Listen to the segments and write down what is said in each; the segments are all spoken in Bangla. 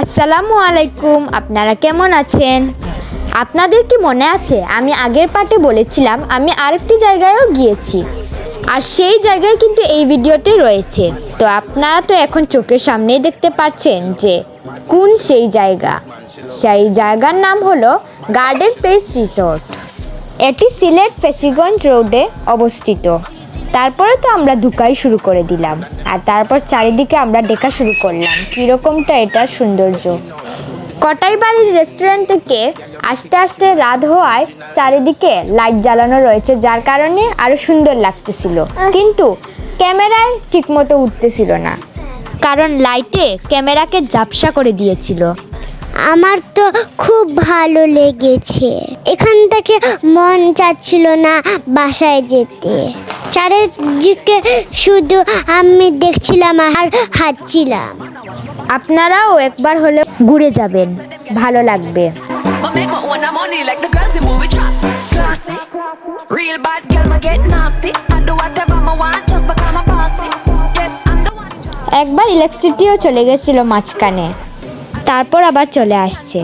আসসালামু আলাইকুম, আপনারা কেমন আছেন? আপনাদের কি মনে আছে, আমি আগের পার্টে বলেছিলাম, আমি আরেকটি জায়গায়ও গিয়েছি। আর সেই জায়গায় কিন্তু এই ভিডিওতে রয়েছে। তো আপনারা তো এখন চোখের সামনেই দেখতে পাচ্ছেন যে, কোন সেই জায়গা? সেই জায়গার নাম হলো গার্ডেন পেস রিসোর্ট। এটি সিলেট ফেসিগঞ্জ রোডে অবস্থিত। তারপরে তো আমরা ধুকাই শুরু করে দিলাম। আর তারপর চারিদিকে আমরা ডেকা শুরু করলাম। কীরকমটা এটার সৌন্দর্য। কটাই বাড়ির রেস্টুরেন্ট থেকে আস্তে আস্তে রাত হওয়ায় চারিদিকে লাইট জ্বালানো রয়েছে, যার কারণে আরও সুন্দর লাগতেছিল। কিন্তু ক্যামেরায় ঠিকমতো উঠতেছিল না। কারণ লাইটে ক্যামেরাকে ঝাপসা করে দিয়েছিল। আমার তো খুব ভালো লেগেছে। এখান থেকে মন চাচ্ছিল না বাসায় যেতে। চারিদিকে শুধু আমি দেখছিলাম আর হাঁটছিলাম। আপনারাও একবার হলে ঘুরে যাবেন, ভালো লাগবে। একবার ইলেকট্রিসিটিও চলে গেছিল মাঝখানে, তারপর আবার চলে আসছে।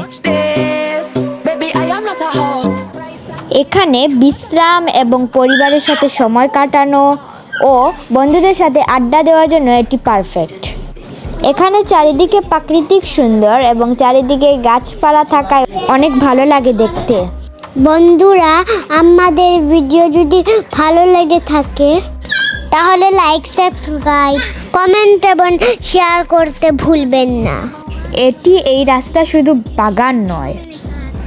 এখানে বিশ্রাম এবং পরিবারের সাথে সময় কাটানো ও বন্ধুদের সাথে আড্ডা দেওয়ার জন্য এটি পারফেক্ট এখানে চারিদিকে প্রাকৃতিক সুন্দর এবং চারিদিকে গাছপালা থাকায় অনেক ভালো লাগে দেখতে। বন্ধুরা আমাদের ভিডিও যদি ভালো লেগে থাকে তাহলে লাইক সাবস্ক্রাইব কমেন্ট এবং শেয়ার করতে ভুলবেন না। এটি এই রাস্তা শুধু বাগান নয়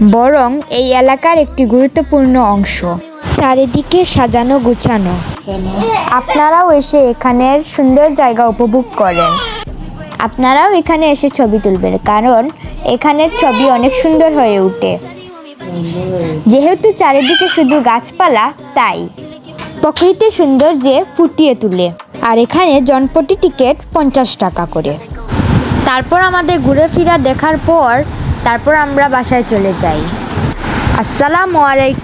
বরং এই এলাকার একটি গুরুত্বপূর্ণ অংশ। চারিদিকে সাজানো গুছানো। আপনারাও এসে এখানের সুন্দর জায়গা উপভোগ করেন। আপনারাও এখানে এসে ছবি তুলবেন, কারণ এখানের ছবি অনেক সুন্দর হয়ে ওঠে। যেহেতু চারিদিকে শুধু গাছপালা, তাই প্রকৃতি সৌন্দর্যে ফুটিয়ে তুলে। আর এখানে জনপটি টিকিট পঞ্চাশ টাকা করে। তারপর আমাদের ঘুরে ফিরা দেখার পর তারপর আমরা বাসায় চলে যাই। আসসালামু আলাইকুম।